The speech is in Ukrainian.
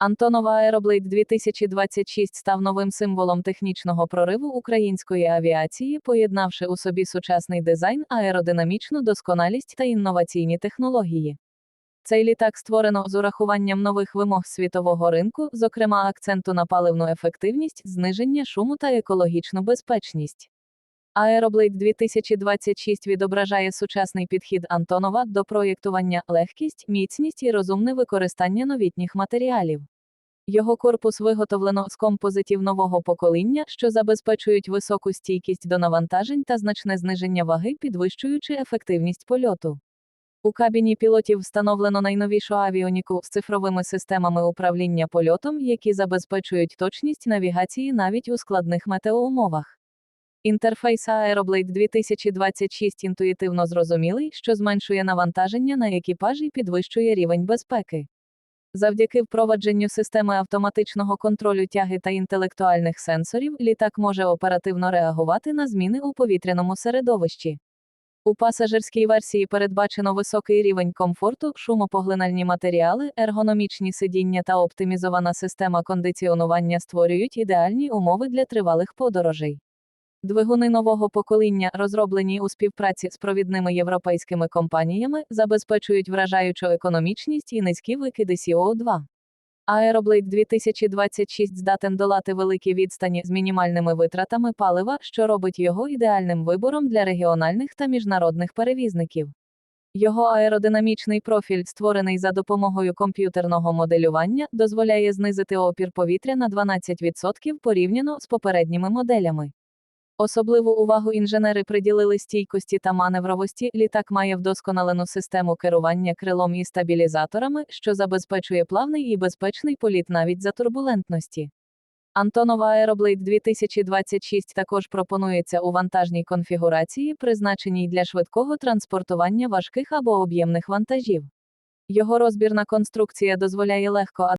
Антонов Аероблейд 2026 став новим символом технічного прориву української авіації, поєднавши у собі сучасний дизайн, аеродинамічну досконалість та інноваційні технології. Цей літак створено з урахуванням нових вимог світового ринку, зокрема акценту на паливну ефективність, зниження шуму та екологічну безпечність. Аероблейд 2026 відображає сучасний підхід Антонова до проєктування, легкість, міцність і розумне використання новітніх матеріалів. Його корпус виготовлено з композитів нового покоління, що забезпечують високу стійкість до навантажень та значне зниження ваги, підвищуючи ефективність польоту. У кабіні пілотів встановлено найновішу авіоніку з цифровими системами управління польотом, які забезпечують точність навігації навіть у складних метеоумовах. Інтерфейс Aeroblade 2026 інтуїтивно зрозумілий, що зменшує навантаження на екіпаж і підвищує рівень безпеки. Завдяки впровадженню системи автоматичного контролю тяги та інтелектуальних сенсорів, літак може оперативно реагувати на зміни у повітряному середовищі. У пасажирській версії передбачено високий рівень комфорту, шумопоглинальні матеріали, ергономічні сидіння та оптимізована система кондиціонування створюють ідеальні умови для тривалих подорожей. Двигуни нового покоління, розроблені у співпраці з провідними європейськими компаніями, забезпечують вражаючу економічність і низькі викиди СО2. Aeroblade 2026 здатен долати великі відстані з мінімальними витратами палива, що робить його ідеальним вибором для регіональних та міжнародних перевізників. Його аеродинамічний профіль, створений за допомогою комп'ютерного моделювання, дозволяє знизити опір повітря на 12% порівняно з попередніми моделями. Особливу увагу інженери приділили стійкості та маневровості. Літак має вдосконалену систему керування крилом і стабілізаторами, що забезпечує плавний і безпечний політ навіть за турбулентності. Антонова Aeroblade 2026 також пропонується у вантажній конфігурації, призначеній для швидкого транспортування важких або об'ємних вантажів. Його розбірна конструкція дозволяє легко